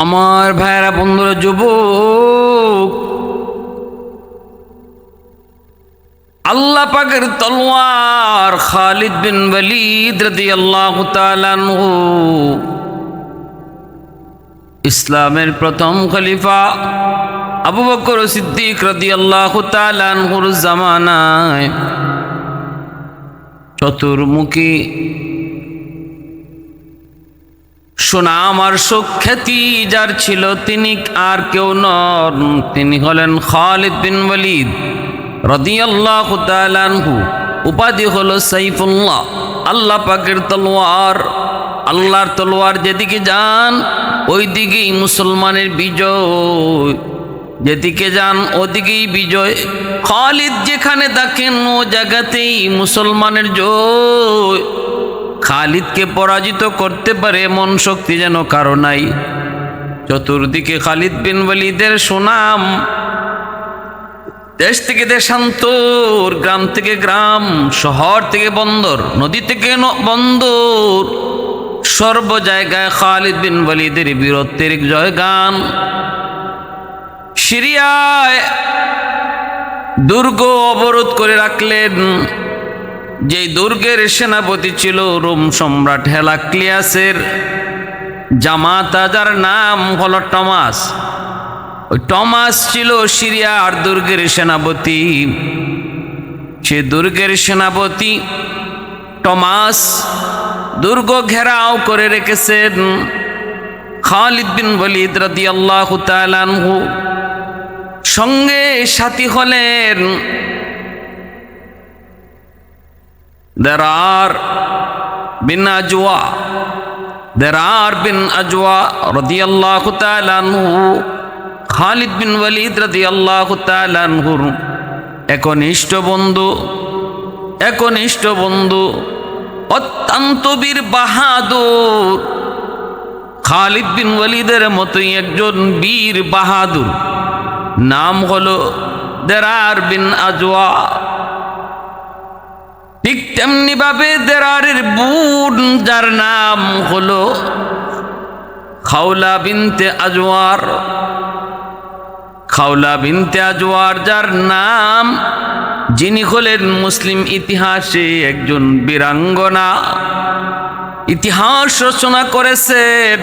আমার ভাইয়েরা, বন্ধুরা, যুবক, আল্লাহ পাকের তলোয়ার খালিদ বিন রাদিয়াল্লাহু তাআলা আনহু, ইসলামের প্রথম খলিফা আবু বকর সিদ্দিক তাআলা আনহুর জামানায় চতুর্মুখী সুনাম আর সুখ্যাতি যার ছিল তিনি আর কেউ নন। তিনি হলেন খালিদ বিন ওয়ালিদ রদিয়াল্লাহু তাআলা আনহু। উপাধি হলো সাইফুল্লাহ, আল্লাহ পাকের তলোয়ার। আল্লাহর তলোয়ার যেদিকে যান ওই দিকেই মুসলমানের বিজয়। যেদিকে যান, ওদিকেই বিজয়। খালিদ যেখানে দেখেন ও জায়গাতেই মুসলমানের জয়। খালিদকে পরাজিত করতে পারে, এমন শক্তি যেন কারও নাই। চতুর্দিকে খালিদ বিন ওয়ালিদের সুনাম। দেশ থেকে দেশান্তর, গ্রাম থেকে গ্রাম, শহর থেকে বন্দর, নদী থেকে বন্দর, সর্ব জায়গায় খালিদ বিন ওয়ালিদের বীরত্বের জয়গান। সিরিয়ায় দুর্গ অবরোধ করে রাখলেন। যে দুর্গের সেনাপতি ছিল, রোম সম্রাট হেলাক্লিয়াসের জামাতা যার নাম হলো টমাস। ওই টমাস ছিল সিরিয়ার দুর্গের সেনাপতি। সে দুর্গের সেনাপতি টমাস দুর্গ ঘেরাও করে রেখেছেন। খালিদ বিন রাদিয়াল্লাহু তাআলা আনহু সঙ্গে সাথী হলেন দেরার বিন আজওয়া দেরার বিন আজওয়া রাদিয়াল্লাহু তাআলা আনহু খালিদ বিন ওয়ালিদ রাদিয়াল্লাহু তাআলা আনহুর একনিষ্ঠ বন্ধু একনিষ্ঠ বন্ধু অত্যন্ত বীর বাহাদুর খালিদ বিন ওয়ালিদের মতোই একজন বীর বাহাদুর নাম হলো দেরার বিন আজওয়া ঠিক তেমনি ভাবে দেরারের বুন, যার নাম হলো খাওলা বিনতে আজওয়ার। খাওলা বিনতে আজওয়ার, যার নাম যিনি হলেন মুসলিম ইতিহাসে একজন বীরাঙ্গনা। ইতিহাস রচনা করেছেন।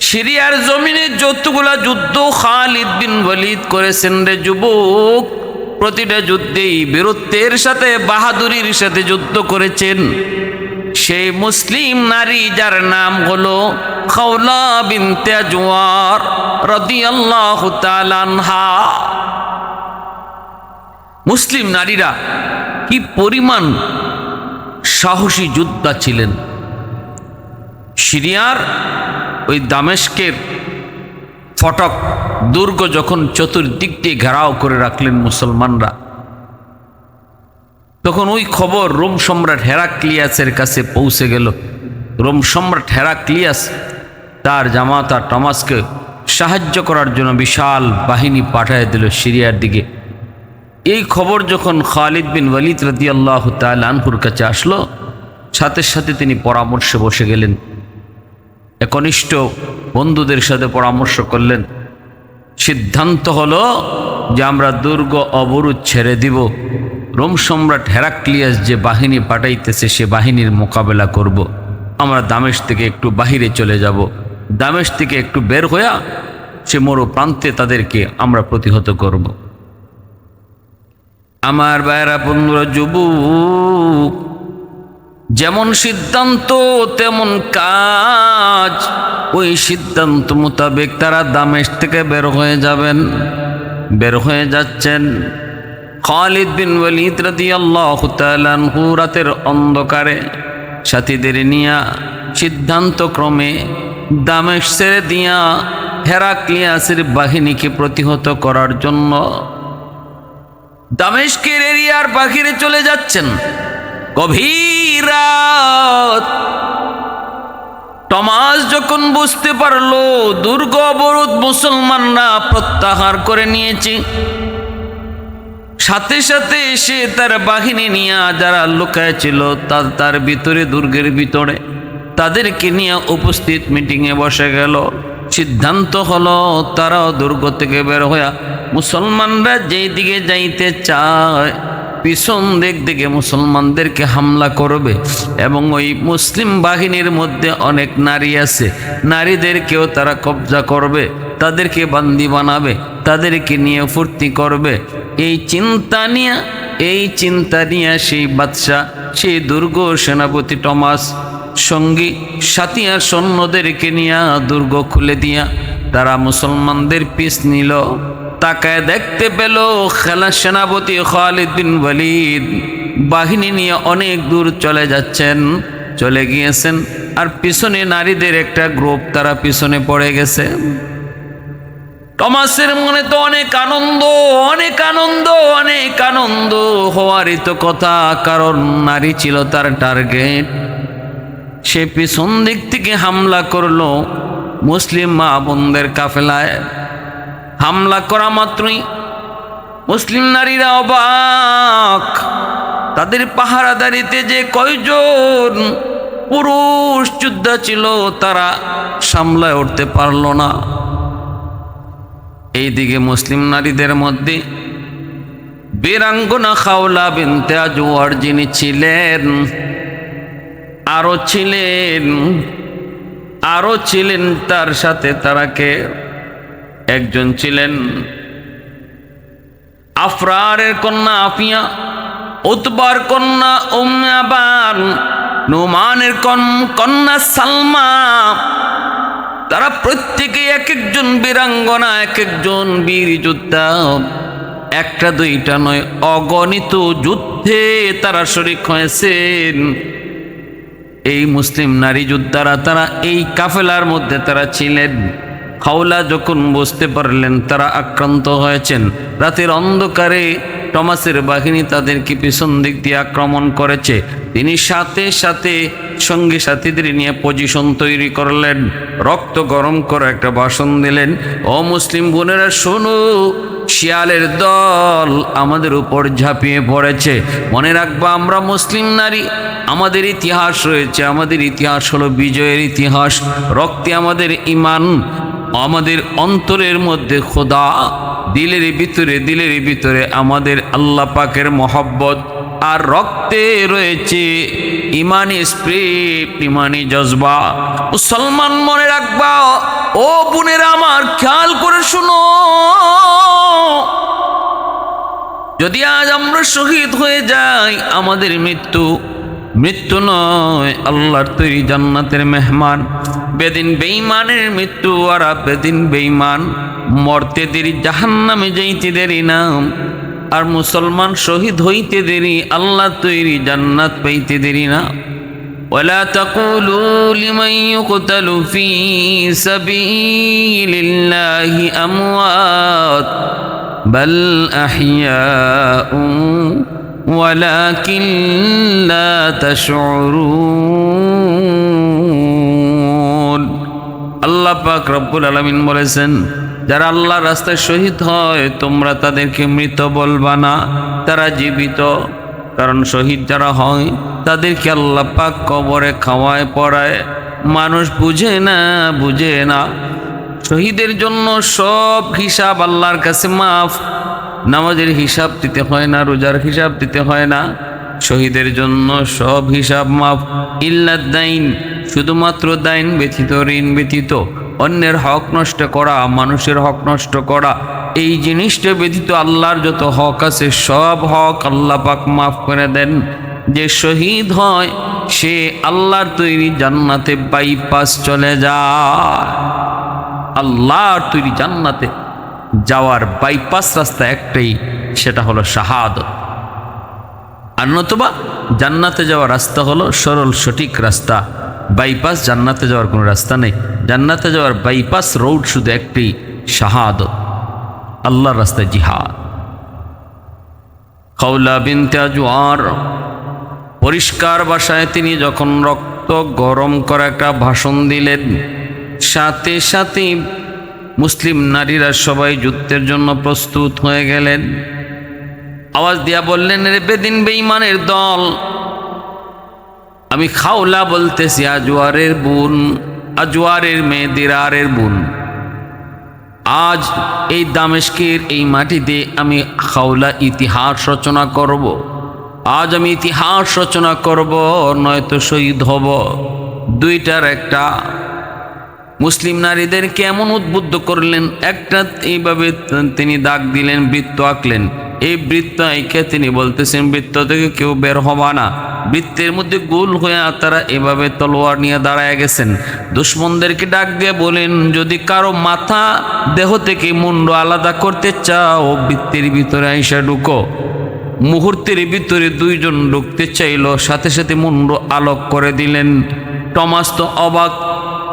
সিরিয়ার জমিনে যতগুলা যুদ্ধ খালিদ বিন ওয়ালিদ করেছেন রে যুবক প্রতিটা যুদ্ধেই বীরত্বের সাথে বাহাদুরির সাথে যুদ্ধ করেছেন। সেই মুসলিম নারী যার নাম হলো খাওলা বিনতে আজওয়ার রাদিয়াল্লাহু তাআলা আনহা। মুসলিম নারীরা কি পরিমাণ সাহসী যোদ্ধা ছিলেন? সিরিয়ার ওই দামেস্কের ফটক দুর্গ যখন চতুর্দিক দিয়ে ঘেরাও করে রাখলেন মুসলমানরা, তখন ওই খবর রোম সম্রাট হেরাক্লিয়াসের কাছে পৌঁছে গেল। রোম সম্রাট হেরাক্লিয়াস তার জামাতা টমাসকে সাহায্য করার জন্য বিশাল বাহিনী পাঠায় দিল সিরিয়ার দিকে। এই খবর যখন খালিদ বিন ওয়ালিদ রাদি আল্লাহ আনহুর কাছে আসলো, সাথে সাথে তিনি পরামর্শে বসে গেলেন। একনিষ্ঠ বন্ধুদের সাথে পরামর্শ করলেন, সিদ্ধান্ত হলো যে আমরা দুর্গ অবরোধ ছেড়ে দিব রোম সম্রাট হেরাক্লিয়াস যে বাহিনী পাঠাইতেছে, সে বাহিনীর মোকাবেলা করব। আমরা দামেশ থেকে একটু বাহিরে চলে যাব দামেশ থেকে একটু বের হইয়া সে মরু প্রান্তে তাদেরকে আমরা প্রতিহত করব। আমার বাইরা বন্ধুরা, যুবক যেমন সিদ্ধান্ত, তেমন কাজ। ওই সিদ্ধান্ত মোতাবেক তারা দামেশ থেকে বের হয়ে যাবেন, বের হয়ে যাচ্ছেন। খালিদ বিন ওয়ালিদ রাতের অন্ধকারে সাথীদের নিয়া সিদ্ধান্ত ক্রমে দামেশ ছেড়ে দিয়া হেরাক্লিয়াসের বাহিনীকে প্রতিহত করার জন্য দামেশকের এরিয়ার বাহিরে চলে যাচ্ছেন। গভীর রাত টমাস যখন বুঝতে পারল, দুর্গ অবরোধ মুসলমানরা প্রত্যাহার করে নিয়েছে। সাথে সাথে এসে তার বাহিনী নিয়ে যারা লুকায় ছিল, তার তার ভিতরে, দুর্গের ভিতরে, তাদেরকে নিয়ে উপস্থিত মিটিংয়ে বসে গেল। সিদ্ধান্ত হলো, তারাও দুর্গ থেকে বের হইয়া মুসলমানরা যেই দিকে যাইতে চায় পিছন দিক দিকে মুসলমানদেরকে হামলা করবে এবং ওই মুসলিম বাহিনীর মধ্যে অনেক নারী আছে। নারীদেরকেও তারা কবজা করবে, তাদেরকে বান্দি বানাবে, তাদেরকে নিয়ে ফুর্তি করবে। এই চিন্তা নিয়ে, এই চিন্তা নিয়ে সেই বাদশাহ, সেই দুর্গ সেনাপতি টমাস সঙ্গী সাথিয়া সৈন্যদেরকে নিয়ে দুর্গ খুলে দিয়া তারা মুসলমানদের পিস নিল। তাকায় দেখতে পেল খেলা সেনাপতি খালিদ বিন ওয়ালিদ। বাহিনী নিয়ে অনেক দূর চলে যাচ্ছেন, চলে গিয়েছেন, আর পিছনে নারীদের একটা গ্রুপ তারা পিছনে পড়ে গেছে। টমাসের মনে তো অনেক আনন্দ অনেক আনন্দ অনেক আনন্দ। হওয়ারই তো কথা, কারণ নারী ছিল তার টার্গেট। সে পিছন দিক থেকে হামলা করল মুসলিম মা বোনদের কাফেলায়। হামলা করা মাত্রই মুসলিম নারীরা অবাক। তাদের পাহারাদারিতে যে কয়জন পুরুষ যোদ্ধা ছিল, তারা সামলায় উঠতে পারল না। এইদিকে মুসলিম নারীদের মধ্যে বীরাঙ্গনা খাওলা বিনতে আজওয়ার যিনি ছিলেন আরও ছিলেন আরও ছিলেন, তার সাথে তারাকে একজন ছিলেন আফরারের কন্যা আফিয়া, উতবার কন্যা উম্মাবান নোমানের কন- কন্যা সালমা। তারা প্রত্যেকে এক একজন বীরাঙ্গনা এক একজন বীর যোদ্ধা। একটা, দুইটা নয়, অগণিত যুদ্ধে তারা শরিক হয়েছেন। এই মুসলিম নারী যোদ্ধারা, তারা এই কাফেলার মধ্যে তারা ছিলেন। হাওলা যখন বুঝতে পারলেন, তারা আক্রান্ত হয়েছেন। রাতের অন্ধকারে টমাসের বাহিনী তাদেরকে পিছন দিক দিয়ে আক্রমণ করেছে। তিনি সাথে সাথে সঙ্গী সাথীদের নিয়ে পজিশন তৈরি করলেন। রক্ত গরম করে একটা ভাষণ দিলেন, ও মুসলিম বোনেরা, শোনো, শিয়ালের দল আমাদের উপর ঝাঁপিয়ে পড়েছে। মনে রাখবা, আমরা মুসলিম নারী। আমাদের ইতিহাস রয়েছে, আমাদের ইতিহাস হলো বিজয়ের ইতিহাস। রক্তে আমাদের ইমান আমাদের অন্তরের মধ্যে খোদা, দিলের ভিতরে দিলের ভিতরে আমাদের আল্লাহ পাকের মহব্বত আর রক্তে রয়েছে ইমানি স্প্রিট, ইমানি জজবা। মুসলমান মনে রাখবা, ও বোনেরা আমার খেয়াল করে শুনো। যদি আজ আমরা শহীদ হয়ে যাই, আমাদের মৃত্যু মৃত্যু নয় আল্লাহর তৈরি জান্নাতের মেহমান বেদিন বেঈমানের মৃত্যু আর বেদিন বেঈমান মরতে দেরি জাহান্নামে যাইতে দেরি না আর মুসলমান শহীদ হইতে দেরি আল্লাহ তৈরি জান্নাত পাইতে দেরি না ولا تقولوا لمن يقتل في سبيل الله أموات بل أحياء ولكن لا تشعرون আল্লাহ পাক রব্বুল আলমিন বলেছেন যারা আল্লাহ রাস্তায় শহীদ হয় তোমরা তাদেরকে মৃত বলবা না তারা জীবিত কারণ শহীদ যারা হয় তাদেরকে আল্লাহ পাক কবরে খাওয়ায় পড়ায় মানুষ বুঝে না বুঝে না শহীদের জন্য সব হিসাব আল্লাহর কাছে মাফ নামাজের হিসাব দিতে হয় না, রোজার হিসাব দিতে হয় না। শহীদের জন্য সব হিসাব মাফ। ইল্লাদ দাইন, শুধুমাত্র দাইন ব্যতীত, ঋণ ব্যতীত। অন্যের হক নষ্ট করা, মানুষের হক নষ্ট করা। এই জিনিসটা ব্যতীত আল্লাহর যত হক আছে, সব হক আল্লাহ পাক মাফ করে দেন। যে শহীদ হয়, সে আল্লাহর তৈরি জান্নাতে বাইপাস চলে যায়। আল্লাহর তৈরি জান্নাতে যাওয়ার বাইপাস রাস্তা একটাই, সেটা হলো শাহাদত। আর নতুবা জান্নাতে যাওয়ার রাস্তা হলো সরল সঠিক রাস্তা। বাইপাস জান্নাতে যাওয়ার কোনো রাস্তা নেই। জান্নাতে যাওয়ার বাইপাস রোড শুধু একটি, শাহাদত। আল্লাহর রাস্তায় জিহাদ। কৌলা বিনতে আজওয়ার। পরিষ্কার ভাষায় তিনি যখন রক্ত গরম করা একটা ভাষণ দিলেন, সাথে সাথে মুসলিম নারীরা সবাই যুদ্ধের জন্য প্রস্তুত হয়ে গেলেন। আওয়াজ দিয়া বললেন রে বেদিন বেঈমানের দল, আমি খাওলা বলতেছি, আজওয়ারের বোন, আজওয়ারের মেয়ে, দিরারের বোন। আজ এই দামেশকের এই মাটিতে আমি খাওলা ইতিহাস রচনা করব। আজ আমি ইতিহাস রচনা করব, নয়তো শহীদ হব। দুইটার একটা মুসলিম নারীদের কেমন উদ্বুদ্ধ করলেন? একটা এইভাবে তিনি দাগ দিলেন, বৃত্ত আঁকলেন। এই বৃত্ত আঁকে তিনি বলতেছেন, বৃত্ত থেকে কেউ বের হবা না। বৃত্তের মধ্যে গোল হয়ে তারা এভাবে তলোয়ার নিয়ে দাঁড়ায় গেছেন। দুশ্মনদেরকে ডাক দিয়ে বলেন, যদি কারও মাথা দেহ থেকে মুন্ড আলাদা করতে চাও, বৃত্তের ভিতরে আইসা ঢুকো। মুহূর্তের ভিতরে দুইজন ঢুকতে চাইল, সাথে সাথে মুন্ড আলোক করে দিলেন। টমাস তো অবাক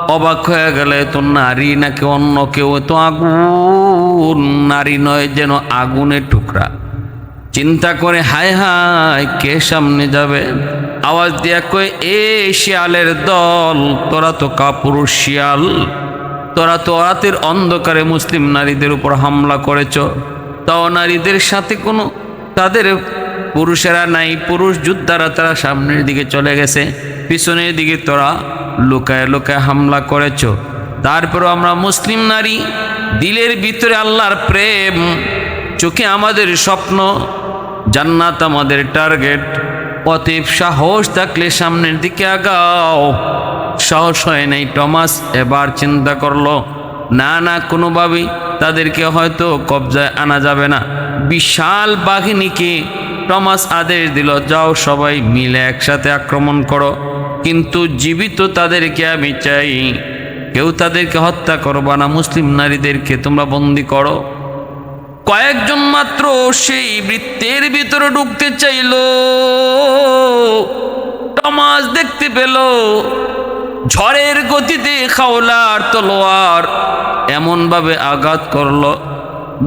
অবাক হয়ে গেলে তো নারী নাকি অন্য কেউ? তো আগুন। নারী নয় যেন আগুনের টুকরা। চিন্তা করে, হায় হায়, কে সামনে যাবে? আওয়াজ দিয়া কয়ে, এ শিয়ালের দল, তোরা তো কাপুরুষ শিয়াল। তোরা তো রাতের অন্ধকারে মুসলিম নারীদের উপর হামলা করেছ। তাও নারীদের সাথে কোনো, তাদের পুরুষেরা নাই, পুরুষ যোদ্ধারা তারা সামনের দিকে চলে গেছে। পিছনের দিকে তোরা লুকায় লুকায় হামলা করেছ। তারপরও আমরা মুসলিম নারী, দিলের ভিতরে আল্লাহর প্রেম, চোখে আমাদের স্বপ্ন, জান্নাত আমাদের টার্গেট। অতীব সাহস থাকলে সামনের দিকে আগাও। সাহস হয় নাই টমাস, এবার চিন্তা করল। না না, কোনোভাবেই তাদেরকে হয়তো কবজায় আনা যাবে না। বিশাল বাহিনীকে টমাস আদেশ দিল, যাও সবাই মিলে একসাথে আক্রমণ করো। কিন্তু জীবিত তাদেরকে আমি চাই। কেউ তাদেরকে হত্যা করবা না, মুসলিম নারীদেরকে তোমরা বন্দি করো। কয়েকজন মাত্র সেই বৃত্তের ভিতরে ঢুকতে চাইল। টমাস দেখতে পেল, ঝড়ের গতিতে খাওলার তলোয়ার এমনভাবে আঘাত করল।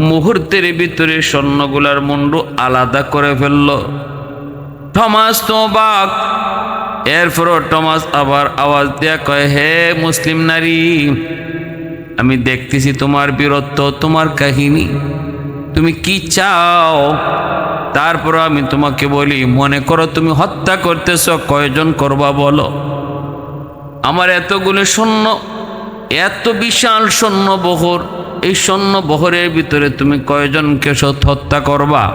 মুহূর্তের ভিতরে স্বর্ণগুলার মুন্ডু আলাদা করে ফেলল। টমাস তো বাক এরপরও টমাস আবার আওয়াজ দেয়া কয়, হে মুসলিম নারী, আমি দেখতেছি তোমার বীরত্ব, তোমার কাহিনী। তুমি কি চাও? তারপর আমি তোমাকে বলি, মনে করো তুমি হত্যা করতেছ, কয়জন করবা বলো? আমার এতগুলো সৈন্য, এত বিশাল সৈন্য বহর এই সৈন্য বহরের ভিতরে তুমি কয়জনকে হত্যা করবা?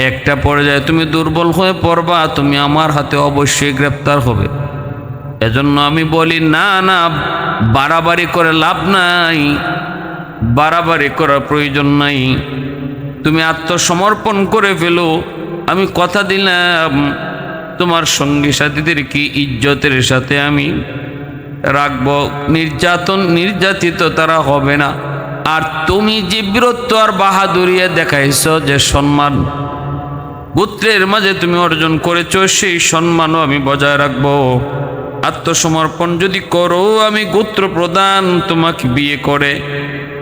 একটা পর্যায়ে তুমি দুর্বল হয়ে পড়বা, তুমি আমার হাতে অবশ্যই গ্রেপ্তার হবে। এজন্য আমি বলি, না না, বাড়াবাড়ি করে লাভ নাই, বাড়াবাড়ি করার প্রয়োজন নাই। তুমি আত্মসমর্পণ করে ফেলো। আমি কথা দিলাম, তোমার সঙ্গী সাথীদের কি ইজ্জতের সাথে আমি রাখব? নির্যাতন, নির্যাতিত তারা হবে না। আর তুমি যে বীরত্ব আর বাহাদুরিয়া দেখাইছ যে সম্মান গোত্রের মাঝে তুমি অর্জন করেছ, সেই সম্মানও আমি বজায় রাখব। আত্মসমর্পণ যদি করো, আমি গোত্র প্রদান তোমাকে বিয়ে করে,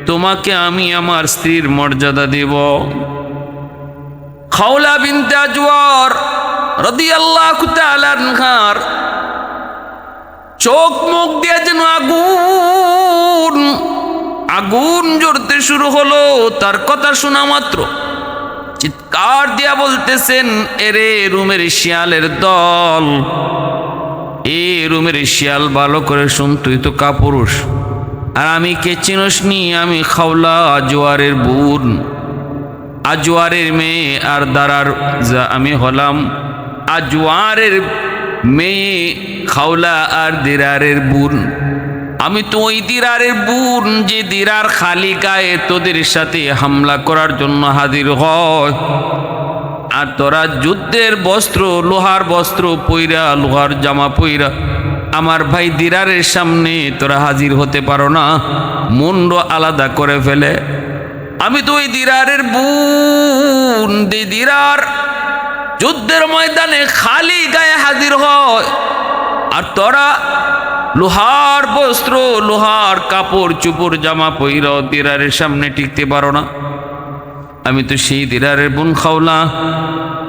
তোমাকে আমি আমার স্ত্রীর মর্যাদা দেব। খাওলা বিনতে আজওয়ার রাদিয়াল্লাহু তাআলা আনহার, চোখ মুখ দিয়ে যেন আগুন আগুন জ্বলতে শুরু হলো, তার কথা শোনা মাত্র। চিৎকার দিয়া বলতেছেন, এরে রুমের শিয়ালের দল, এ রুমের শিয়াল ভালো করে শুন, তুই তো কাপুরুষ। আর আমি কে চিনস নি? আমি খাওলা আজোয়ারের বোন। আজোয়ারের মেয়ে আর দারার যা আমি হলাম। আজোয়ারের মেয়ে খাওলা আর দিরারের বোন। আমি তো ওই দিরারের বোন, যে দিরার খালি গায়ে তোদের সাথে হামলা করার জন্য হাজির হয়। আর তোরা যুদ্ধের বস্ত্র, লোহার বস্ত্র পইরা, লোহার জামা পইরা, আমার ভাই দিরারের সামনে তোরা হাজির হতে পারো না। মুন্ড আলাদা করে ফেলে। আমি তো ওই দিরারের বোন দি দিরার যুদ্ধের ময়দানে খালি গায়ে হাজির হয়। আর তোরা লোহার বস্ত্র, লোহার কাপড়, চুপড়, জামা, পইরা দিরারের সামনে টিকতে পারো না। আমি তো সেই দিরারের বোন খাওলা।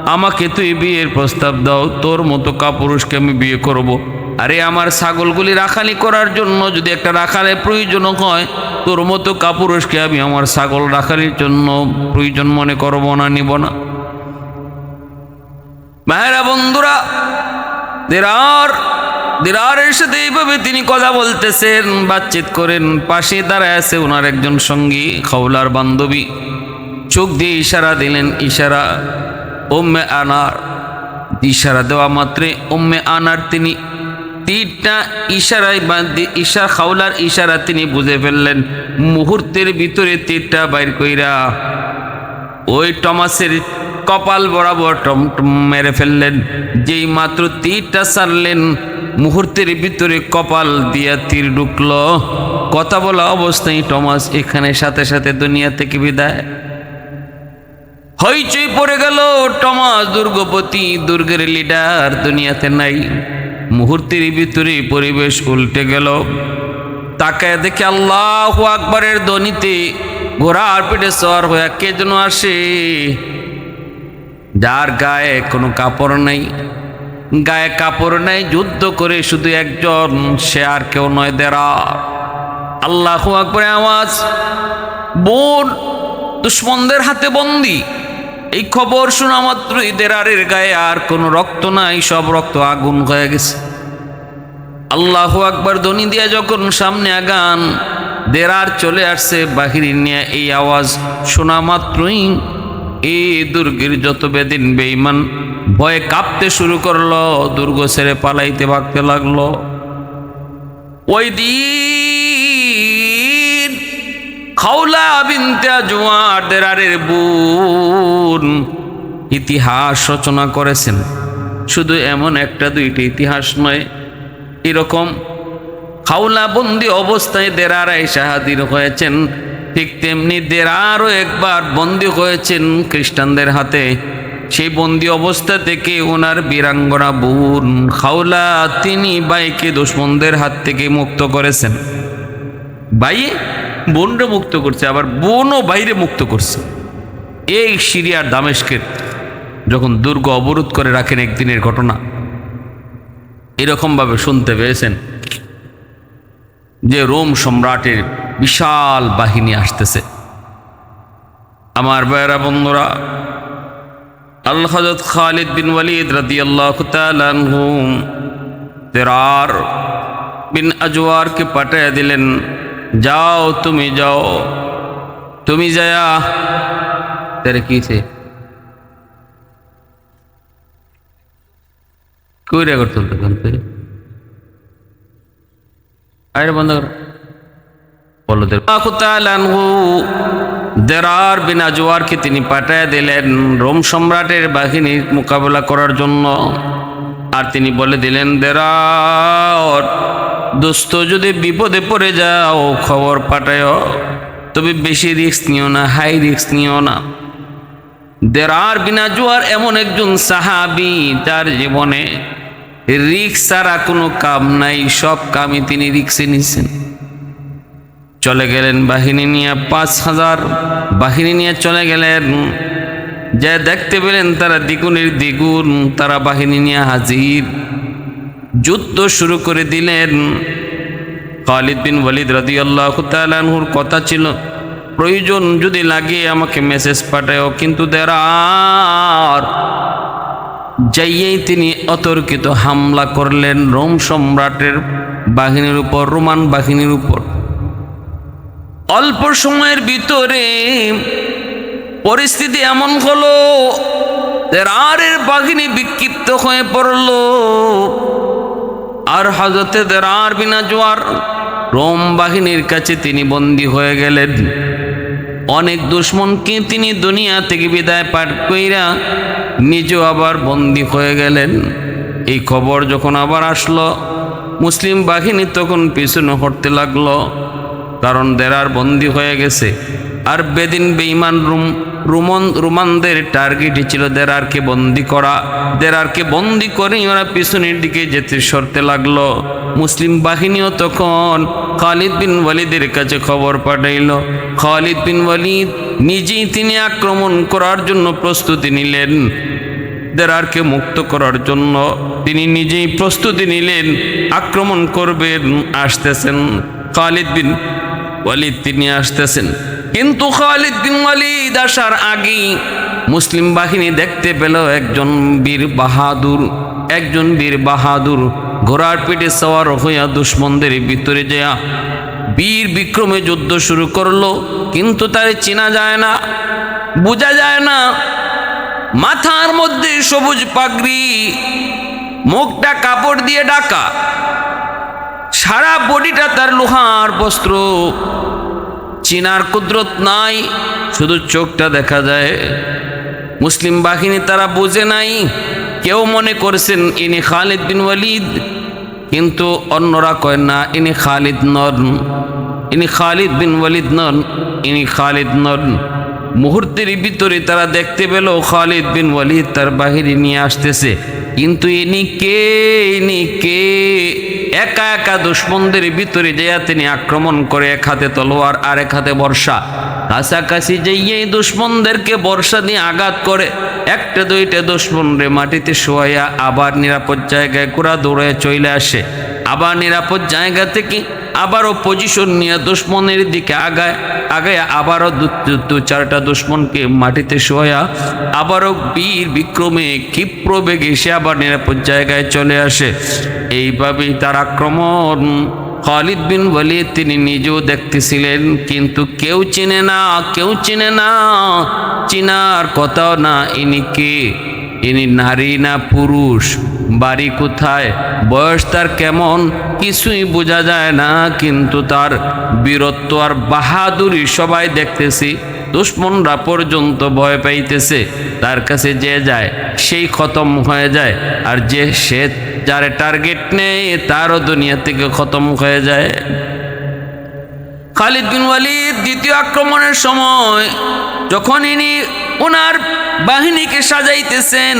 আমাকে তুই বিয়ের প্রস্তাব দাও, তোর মতো কাপুরুষকে আমি বিয়ে করব। আরে আমার ছাগলগুলি রাখালি করার জন্য যদি একটা রাখালের প্রয়োজন হয়, তোর মতো কাপুরুষকে আমি আমার ছাগল রাখালির জন্য প্রয়োজন মনে করব না, নিব না। মায়েরা বন্ধুরা, দেরার দেরারের সাথে এইভাবে তিনি কথা বলতেছেন, বাতচিত করেন। পাশে দাঁড়ায় আছে ওনার একজন সঙ্গী খৌলার বান্ধবী। চোখ দিয়ে ইশারা দিলেন, ইশারা, ওম্মে আনার। ইশারা দেওয়া মাত্রে, ওম্মে আনার তিনি। তীরটা ইশারায় ইশা খাওলার ইশারা তিনি বুঝে ফেললেন, মুহূর্তের ভিতরে তীরটা বাইর কইরা ওই টমাসের কপাল বরাবর টম মেরে ফেললেন। যেই মাত্র তীরটা সারলেন মুহূর্তের ভিতরে কপাল দিয়া তীর ঢুকলো। কথা বলা অবস্থায় টমাস এখানে সাথে সাথে দুনিয়া থেকে বিদায়। হইচই পড়ে গেল টমাস দুর্গপতি, দুর্গের লিডার দুনিয়াতে নাই। মুহূর্তের ভিতরে পরিবেশ উল্টে গেল। তাকে দেখে আল্লাহ আকবরের ধ্বনিতে ঘোড়ার পিঠে সর হয়ে কে যেন আসে। যার গায়ে কোনো কাপড় নেই। গায়ে কাপড় নেই, যুদ্ধ করে শুধু একজন, সে আর কেউ নয় দেরা। আল্লাহ আকবরে আওয়াজ। বোন, দুশ্মনদের হাতে বন্দি। এই খবর শোনা মাত্রই দেরারের গায়ে আর কোনো রক্ত নাই, সব রক্ত আগুন হয়ে গেছে। আল্লাহ আকবর, ধ্বনি দিয়া যখন সামনে আগান, দেরার চলে আসছে বাহিনী নিয়ে এই আওয়াজ শোনা মাত্রই, এই দুর্গের যত বেদিন বেইমান ভয়ে কাঁপতে শুরু করল, দুর্গ ছেড়ে পালাইতে ভাগতে লাগল। ওই দিন খাউলা বিনতে জোয়ার দেরারের বোন ইতিহাস রচনা করেছেন। শুধু এমন একটা দুইটি ইতিহাস নয়, এরকম খাউলা বন্দি অবস্থায় দেরারাই শাহাদির হয়েছেন। ঠিক তেমনি দেরারও একবার বন্দি হয়েছেন খ্রিস্টানদের হাতে। সেই বন্দি অবস্থা থেকে ওনার বীরাঙ্গনা বোন খাউলা তিনি বাইকে দুশ্মনদের হাত থেকে মুক্ত করেছেন। বাই বোনরে মুক্ত করছে, আবার বোনও বাইরে মুক্ত করছে। এই সিরিয়ার দামেশকের যখন দুর্গ অবরোধ করে রাখেন একদিনের ঘটনা, এরকমভাবে শুনতে পেয়েছেন যে রোম সম্রাটের বিশাল বাহিনী আসতেছে। আমার ভাইয়েরা বন্ধুরা আল্লাহ হজরত খালিদ বিন ওয়ালিদ রাদি আল্লাহ তেরার বিন আজওয়ারকে পাঠিয়ে দিলেন যাও তুমি যাও তুমি যায়া তেরে কি ছে কই রেকর্ড চলতে কানতে আরে বন্ধ কর বলো দেরার বিন আজওয়ারকে তিনি পাঠায় দিলেন রোম সম্রাটের বাহিনীর মোকাবেলা করার জন্য। আর তিনি বলে দিলেন, দেরার, দোস্ত, যদি বিপদে পড়ে যাও, খবর পাঠায়। তবে বেশি রিস্ক নিও না, হাই রিস্ক নিও না। দেরার বিনা জোয়ার এমন একজন সাহাবি তার জীবনে রিক্স ছাড়া কোনো কাম নাই, সব কামই তিনি রিক্সে নিছেন চলে গেলেন বাহিনী নিয়ে, পাঁচ হাজার বাহিনী নিয়ে চলে গেলেন। যা দেখতে পেলেন তারা দ্বিগুণের দ্বিগুণ, তারা বাহিনী নিয়ে হাজির। যুদ্ধ শুরু করে দিলেন। খালিদ বিন ওয়ালিদ রাদি আল্লাহ কথা ছিল, প্রয়োজন যদি লাগে আমাকে মেসেজ পাঠাও, কিন্তু দেরার যাইয়েই তিনি অতর্কিত হামলা করলেন, রোম সম্রাটের বাহিনীর উপর, রোমান বাহিনীর উপর। অল্প সময়ের ভিতরে পরিস্থিতি এমন হলো দেরারের বাহিনী বিক্ষিপ্ত হয়ে পড়ল। আর হজরতে দেরার বিনা জোয়ার রোম বাহিনীর কাছে তিনি বন্দী হয়ে গেলেন। অনেক দুশ্মনকে তিনি দুনিয়া থেকে বিদায় পাঠ কইরা নিজেও আবার বন্দী হয়ে গেলেন। এই খবর যখন আবার আসলো, মুসলিম বাহিনী তখন পিছনে হটতে লাগল। কারণ দেরার বন্দি হয়ে গেছে। আর বেদিন বেইমান রুম, রুমন, রুমানদের টার্গেটই ছিল দেরারকে বন্দি করা। দেরারকে বন্দি করেই ওরা পিছনের দিকে যেতে সরতে লাগল। মুসলিম বাহিনীও তখন খালিদ বিন ওয়ালিদের কাছে খবর পাঠাইল। খালিদ বিন ওয়ালিদ নিজেই তিনি আক্রমণ করার জন্য প্রস্তুতি নিলেন। দেরারকে মুক্ত করার জন্য তিনি নিজেই প্রস্তুতি নিলেন। আক্রমণ করবেন, আসতেছেন। খালিদ বিন ওয়ালিদ তিনি আসতেছেন। কিন্তু খালিদ বিন ওয়ালিদ আসার আগেই মুসলিম বাহিনী দেখতে পেল একজন বীর বাহাদুর। একজন বীর বাহাদুর ঘোড়ার পিঠে সওয়ার হইয়া দুশ্মনদের ভিতরে যেয়া বীর বিক্রমে যুদ্ধ শুরু করল, কিন্তু তারে চেনা যায় না, বোঝা যায় না। মাথার মধ্যে সবুজ পাগড়ি, মুখটা কাপড় দিয়ে ঢাকা। সারা বডিটা তার লোহার বস্ত্র। চিনার কুদরত নাই, শুধু চোখটা দেখা যায়। মুসলিম বাহিনী তারা বোঝে নাই, কেউ মনে করছেন ইনি খালিদ বিন ওয়ালিদ, কিন্তু অন্যরা কয় না, ইনি খালিদ নন। ইনি খালিদ বিন ওয়ালিদ নন, ইনি খালিদ নন। মুহূর্তের ভিতরে তারা দেখতে পেল খালিদ বিন ওয়ালিদ তার বাহিনী নিয়ে আসতেছে। কিন্তু ইনি কে ইনি কে? একা একা দুশ্মনদের ভিতরে যেয়া তিনি আক্রমণ করে এক হাতে তলোয়ার আর এক হাতে বর্ষা। কাছাকাছি যেয়ে দুশ্মনদেরকে বর্ষা দিয়ে আঘাত করে, একটা দুইটা দুশ্মন রে মাটিতে শোয়াইয়া আবার নিরাপদ জায়গায় কুড়া দৌড়ে চলে আসে। আবার নিরাপদ জায়গা থেকে আবারও পজিশন নিয়ে দুশ্মনের দিকে আগায় আগায় আবারও দু চারটা দুশ্মনকে মাটিতে শোয়া, আবারও বীর বিক্রমে ক্ষিপ্র বেগে সে আবার নিরাপদ জায়গায় চলে আসে। এইভাবেই তার আক্রমণ। খালিদ বিন ওয়ালিদ তিনি নিজেও দেখতেছিলেন, কিন্তু কেউ চিনে না, কেউ চিনে না, চিনার কথাও না ইনি কে? ইনি নারী না পুরুষ? বাড়ি কোথায়? বয়স তার কেমন? কিছুই বোঝা যায় না, কিন্তু তার বীরত্ব আর বাহাদুরি সবাই দেখতেছি। দুশ্মনরা পর্যন্ত ভয় পাইতেছে, তার কাছে যে যায়, সেই খতম হয়ে যায়। আর যে সে যার টার্গেট নেই, তারও দুনিয়া থেকে খতম হয়ে যায়। খালিদ বিন ওয়ালিদ দ্বিতীয় আক্রমণের সময় যখন ইনি ওনার বাহিনীকে সাজাইতেছেন,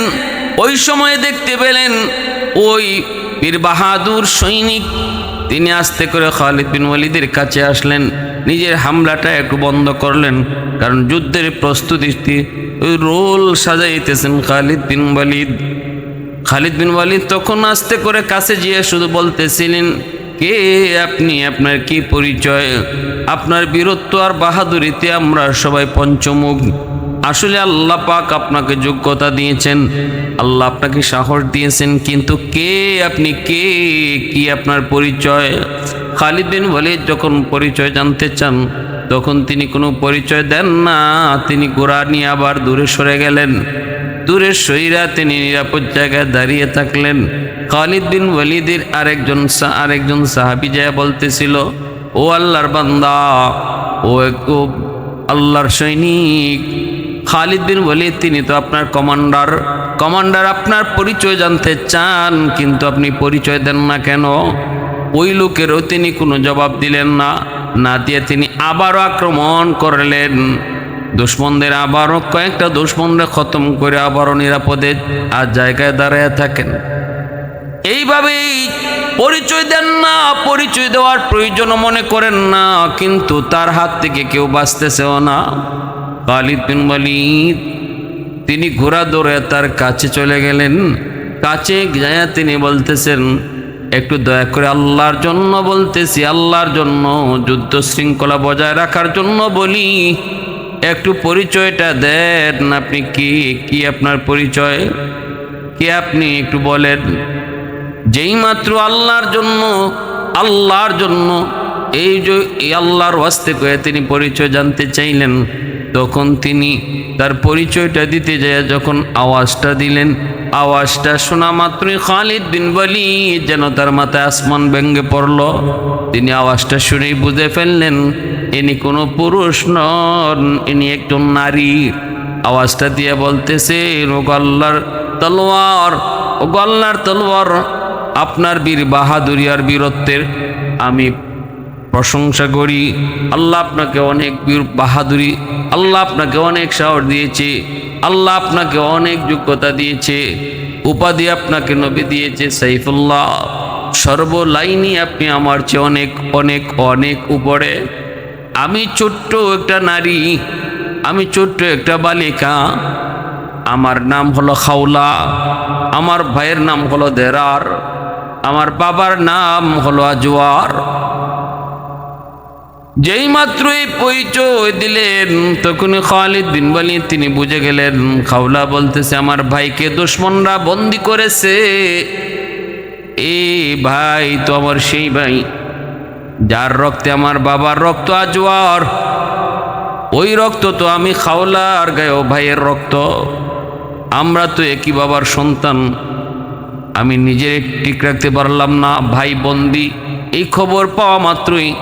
ওই সময়ে দেখতে পেলেন ওই বীর বাহাদুর সৈনিক। তিনি আস্তে করে খালিদ বিন ওয়ালিদের কাছে আসলেন, নিজের হামলাটা একটু বন্ধ করলেন, কারণ যুদ্ধের প্রস্তুতি ওই role সাজাইতেছেন Khalid bin Walid. Khalid bin Walid তখন আস্তে করে কাছে গিয়ে শুধু বলতেছিলেন কে আপনি? আপনার কি পরিচয়? আপনার বীরত্ব আর বাহাদুরিতে আমরা সবাই পঞ্চমুখ। আসলে আল্লাহ পাক আপনাকে যোগ্যতা দিয়েছেন। আল্লাহ আপনাকে সাহস দিয়েছেন। কিন্তু কে আপনি? কে কি আপনার পরিচয়? খালিদিন বলে যখন পরিচয় জানতে চান, তখন তিনি কোনো পরিচয় দেন না। তিনি গোড়া নিয়ে আবার দূরে সরে গেলেন। দূরের সইরা তিনি নিরাপদ জায়গায় দাঁড়িয়ে থাকলেন। খালিদ বিন ওয়ালিদের আরেকজন আরেকজন সাহাবি যায় বলতেছিল, ও আল্লাহর বান্দা ও আল্লাহর সৈনিক। খালিদ বিন ওয়ালিদ, তিনি তো আপনার কমান্ডার। কমান্ডার আপনার পরিচয় জানতে চান, কিন্তু আপনি পরিচয় দেন না কেন? ওই লোকেরও তিনি কোনো জবাব দিলেন না। না দিয়ে তিনি আবারও আক্রমণ করলেন। দুশ্মনদের আবারও কয়েকটা দুশ্মনরা খতম করে আবারও নিরাপদে আর জায়গায় দাঁড়ায় থাকেন। এইভাবেই পরিচয় দেন না, পরিচয় দেওয়ার প্রয়োজন মনে করেন না, কিন্তু তার হাত থেকে কেউ বাঁচতেছেও না। খালিদ বিন ওয়ালিদ, তিনি ঘোড়া দৌড়ে তার কাছে চলে গেলেন। কাছে যায় তিনি বলতেছেন, একটু দয়া করে আল্লাহর জন্য বলতেছি, আল্লাহর জন্য যুদ্ধ শৃঙ্খলা বজায় রাখার জন্য বলি। একটু পরিচয়টা দেন। আপনি কি কি আপনার পরিচয়? কি আপনি একটু বলেন। যেই মাত্র আল্লাহর জন্য আল্লাহর জন্য এই যে, এই আল্লাহর ওয়াস্তে করে তিনি পরিচয় জানতে চাইলেন, তখন তিনি তার পরিচয়টা দিতে যায়, যখন আওয়াজটা দিলেন। আওয়াজটা শোনা মাত্রই খালিদ বিন বলি যেন তার মাথায় আসমান ভেঙ্গে পড়ল। তিনি আওয়াজটা শুনেই বুঝে ফেললেন, ইনি কোনো পুরুষ নন, ইনি একজন নারী। আওয়াজটা দিয়ে বলতেছে, ও আল্লাহর তলোয়ার, ও আল্লাহর তলোয়ার, আপনার বীর বাহাদুরিয়ার বীরত্বের, আমি প্রশংসা করি। আল্লাহ আপনাকে অনেক বীর বাহাদুরি, আল্লাহ আপনাকে অনেক সাহস দিয়েছে, আল্লাহ আপনাকে অনেক যোগ্যতা দিয়েছে। উপাধি আপনাকে নবী দিয়েছে সাইফুল্লাহ। সর্বলাইনই আপনি আমার চেয়ে অনেক অনেক অনেক উপরে। আমি ছোট্ট একটা নারী, আমি ছোট্ট একটা বালিকা। আমার নাম হলো খাউলা আমার ভাইয়ের নাম হলো দেরার, আমার বাবার নাম হলো আজওয়ার। যেই মাত্র এই পরিচয় দিলেন তখন খালিদ বিন ওয়ালিদ তিনি বুঝে গেলেন, খাওলা বলতেছে, আমার ভাইকে দুশ্মনরা বন্দি করেছে। এ ভাই তো আমার সেই ভাই। যার রক্তে আমার বাবার রক্ত আজওয়ার ওই রক্ত তো আমি খাওলা আর গায়ে ভাইয়ের রক্ত। আমরা তো একই বাবার সন্তান। আমি নিজে ঠিক রাখতে পারলাম না, ভাই বন্দি। এই খবর পাওয়া মাত্রই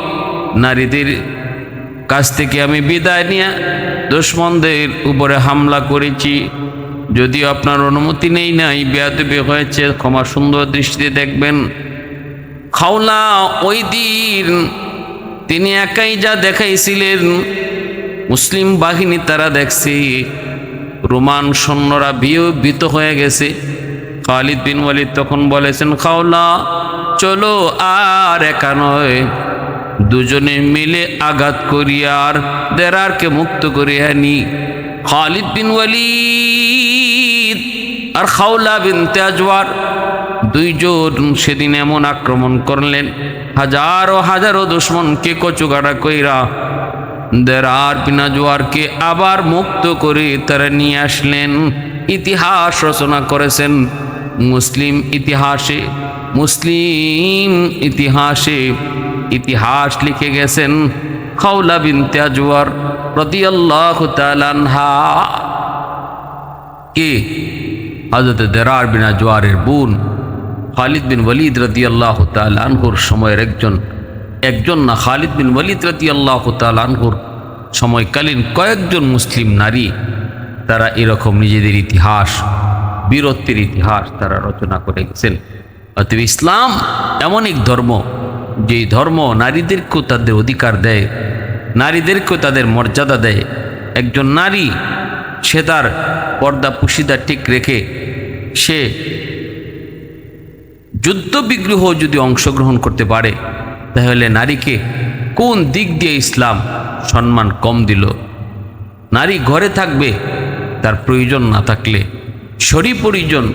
নারীদের কাছ থেকে আমি বিদায় নিয়ে দুশ্মনদের উপরে হামলা করেছি। যদিও আপনার অনুমতি নেই নাই, বেয়াদবি হয়েছে, ক্ষমা সুন্দর দৃষ্টিতে দেখবেন। খাওলা ওই দিন তিনি একাই যা দেখাইছিলেন, মুসলিম বাহিনী তারা দেখছে। রোমান সৈন্যরা ভীত হয়ে গেছে। খালিদ বিন ওয়ালিদ তখন বলেছেন, খাওলা, চলো আর একা নয়। দুজনে মিলে আঘাত করি আর দেরারকে মুক্ত করিয়া নি খালিদ বিন ওয়ালিদ আর খাওলা বিন তেজওয়ার দুইজন সেদিন এমন আক্রমণ করলেন, হাজারো হাজারো দুশ্মনকে কচুকাটা কইরা দেরার পিনাজুয়ারকে আবার মুক্ত করে তারা নিয়ে আসলেন। ইতিহাস রচনা করেছেন মুসলিম ইতিহাসে মুসলিম ইতিহাসে। ইতিহাস লিখে গেছেন খাউলা বিন তেজুয়ার রদিয়াল্লাহু তাআলা আনহা। কে? হজরত দেরার বিনা জোয়ারের বোন খালিদ বিন ওয়ালিদ রদি আল্লাহ আনহুর সময়ের একজন একজন না খালিদ বিন ওয়ালিদ রদি আল্লাহ আনহুর সময়কালীন কয়েকজন মুসলিম নারী, তারা এরকম নিজেদের ইতিহাস, বীরত্বের ইতিহাস তারা রচনা করে গেছেন। অতএব ইসলাম এমন এক ধর্ম যেই ধর্ম নারীদেরকেও তাদের অধিকার দেয়, নারীদেরকেও তাদের মর্যাদা দেয়। একজন নারী, সে তার পর্দা পুশিদা ঠিক রেখে সে যুদ্ধ বিগ্রহ যদি অংশগ্রহণ করতে পারে, তাহলে নারীকে কোন দিক দিয়ে ইসলাম সম্মান কম দিল? নারী ঘরে থাকবে, তার প্রয়োজন না থাকলে শরী প্রয়োজন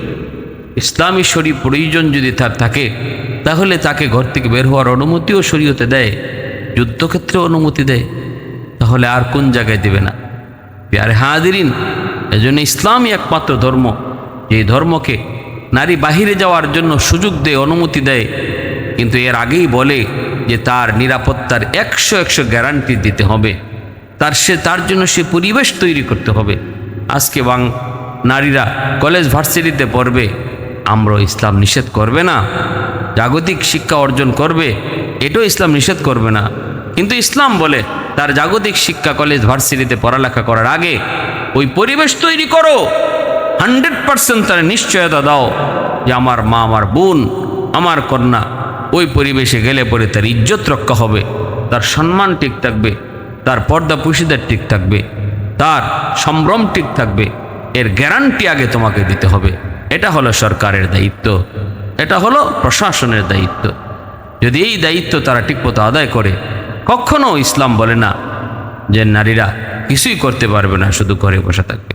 ইসলামী শরীর প্রয়োজন যদি তার থাকে, তাহলে তাকে ঘর থেকে বের হওয়ার অনুমতিও শরীয়তে দেয় যুদ্ধক্ষেত্রে অনুমতি দেয়, তাহলে আর কোন জায়গায় দেবে না। প্যারে হাদিরিন এজন্য ইসলামই একমাত্র ধর্ম। যে ধর্মকে নারী বাহিরে যাওয়ার জন্য সুযোগ দেয়, অনুমতি দেয়, কিন্তু এর আগেই বলে যে তার নিরাপত্তার একশো একশো গ্যারান্টি দিতে হবে। তার সে, তার জন্য সে পরিবেশ তৈরি করতে হবে। আজকে বাং নারীরা কলেজ ভার্সিটিতে পড়বে আমরা ইসলাম নিষেধ করবে না, জাগতিক শিক্ষা অর্জন করবে, এটাও ইসলাম নিষেধ করবে না। কিন্তু ইসলাম বলে তার জাগতিক শিক্ষা কলেজ ভার্সিটিতে পড়ালেখা করার আগে ওই পরিবেশ তৈরি করো হান্ড্রেড পার্সেন্ট তার নিশ্চয়তা দাও যে আমার মা, আমার বোন, আমার কন্যা ওই পরিবেশে গেলে পরে তার ইজ্জত রক্ষা হবে, তার সম্মান ঠিক থাকবে, তার পর্দা পুশিদার ঠিক থাকবে, তার সম্ভ্রম ঠিক থাকবে, এর গ্যারান্টি আগে তোমাকে দিতে হবে। এটা হলো সরকারের দায়িত্ব। এটা হলো প্রশাসনের দায়িত্ব। যদি এই দায়িত্ব তারা ঠিকমতো আদায় করে, কখনো ইসলাম বলে না যে নারীরা কিছুই করতে পারবে না, শুধু ঘরে বসে থাকবে।